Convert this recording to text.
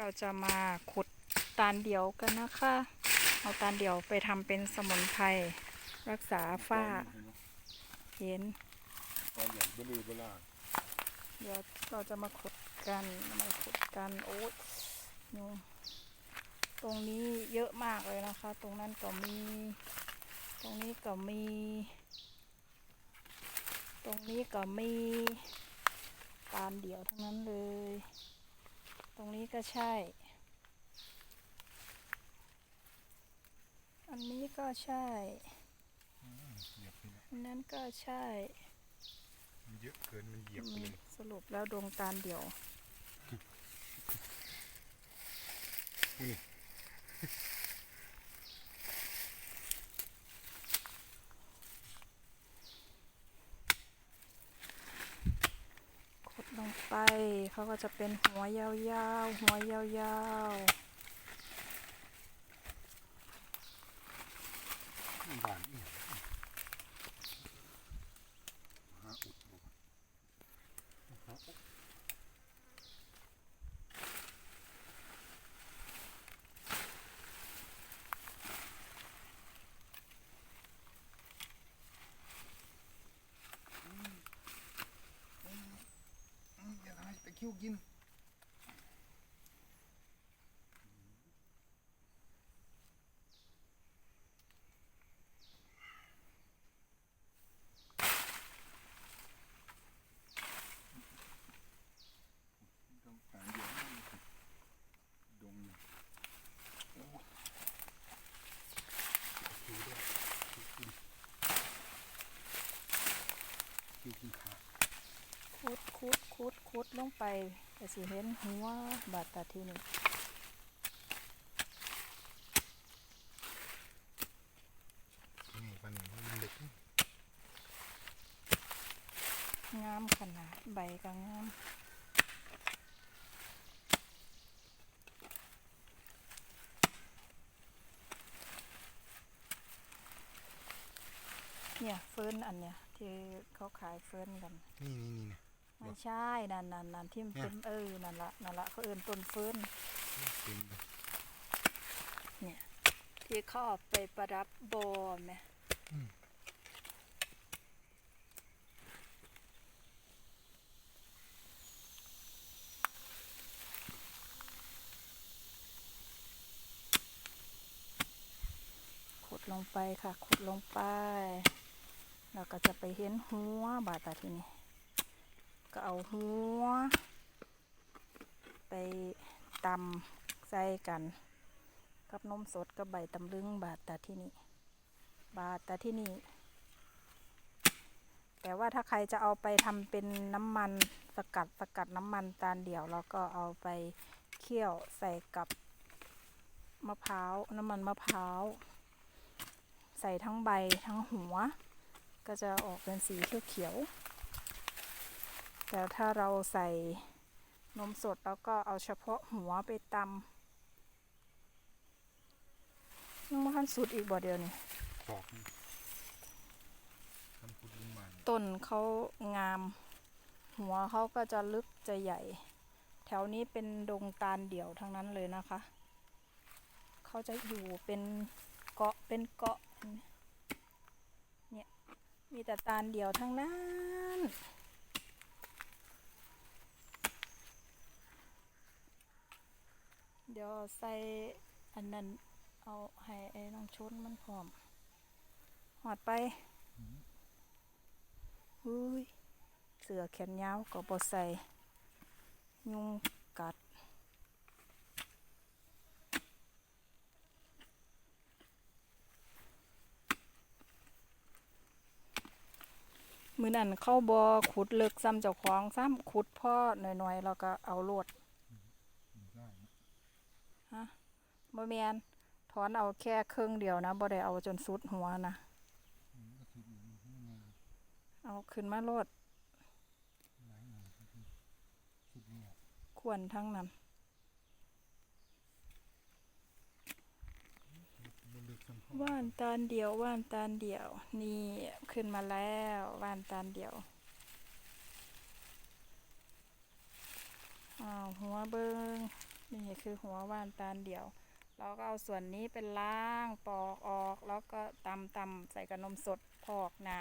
เราจะมาขุดตาลเดี่ยวกันนะคะ เอาตาลเดี่ยวไปทำเป็นสมุนไพรรักษาฝ้าเห็นตอนใหญ่เบลือเบลาเดี๋ยวเราจะมาขุดกันมาขุดกันโอ๊ยตรงนี้เยอะมากเลยนะคะ ตรงนั้นก็มี ตรงนี้ก็มี ตรงนี้ก็มี ตาลเดี่ยวทั้งนั้นเลย รงนี้ก็ใช่ อันนี้ก็ใช่เหยียบไปแล้วอันนั้นก็ใช่มันเยอะเกินมันเหยียบไปอืมเลยสรุปแล้วดวงตาลเดี่ยวนี่ ขุดลงไป เขาก็จะเป็นหัวยาวๆ หัวยาวๆบานอีกหาอุดบ่หาอุดอืม อย่าให้ตะคริวกิน ต้องหาเดี๋ยวให้มันดงอยู่โอ้ยคิวด้วยคิวกินคิวกินขา คุดคุดคุดคุดลงไปแต่สิเห็นหัวบาดตาทีนี่นี่ปันนี้มันเล็กนี่งามขนาดใบก็งามเนี่ยเฟิร์นอันเนี้ยที่เขาขายเฟิร์นกัน นี่นี่นี่นะ ไม่ใช่นั่นนั่นนั่นที่มันเป็นเออนั่นละนั่นละเขาเอื่นต้นเฟิร์นเต็มเลยเนี่ยที่เขาเอาไปประดับโบมเนี่ยอืมขุดลงไปค่ะ ขุดลงไปแล้วก็จะไปเห็นหัวบาดตาทีนี้ ก็เอาหัว ไปตำใส่กัน กับนมสดกับใบตำลึงบาดตาที่นี่ บาดตาที่นี่ แต่ว่าถ้าใครจะเอาไปทำเป็นน้ำมันสกัดสกัดน้ำมันตาลเดี่ยวแล้วก็เอาไปเคี่ยวใส่กับมะพร้าวน้ำมันมะพร้าวใส่ทั้งใบทั้งหัว ก็จะออกเป็นสีเขียวๆ แต่ถ้าเราใส่นมสดแล้วก็เอาเฉพาะหัวไปตำยังไม่ทันสุดอีกบ่เดียวนี่ปอกนี่ทำพุดลิ้นมันต้นเขางาม หัวเขาก็จะลึกจะใหญ่ แถวนี้เป็นดงตาลเดี่ยวทั้งนั้นเลยนะคะ เขาจะอยู่เป็นเกาะเป็นเกาะเนี่ยมีแต่ตาลเดี่ยวทั้งนั้น เดี๋ยวใส่อันนั้นเอาให้ไอ้น้องชนมันพร้อมหอดไปอุ้ยเสือแขนยาวก็บอใส่ยุงกัดมือนั่นเข้าบอขุดเลิกซ้ำเจ้าของซ้ำขุดพ่อหน่อยๆแล้วก็เอาโลดได้นะ ฮะบ่แมนถอนเอาแค่ครึ่งเดียวนะบ่ได้เอาจนสุดหัวนะเอาขึ้นมาโลดหลายหน่อยก็คือสุดเนี่ยควรทั้งนั้นว่านตาลเดียวว่านตาลเดียว นี่ขึ้นมาแล้วว่านตาลเดียวอ้าวหัวเบิง นี่คือหัวว่านตาลเดี่ยว เราก็เอาส่วนนี้เป็นล้างปอกออก แล้วก็ตำตำใส่กับนมสดพอกหนา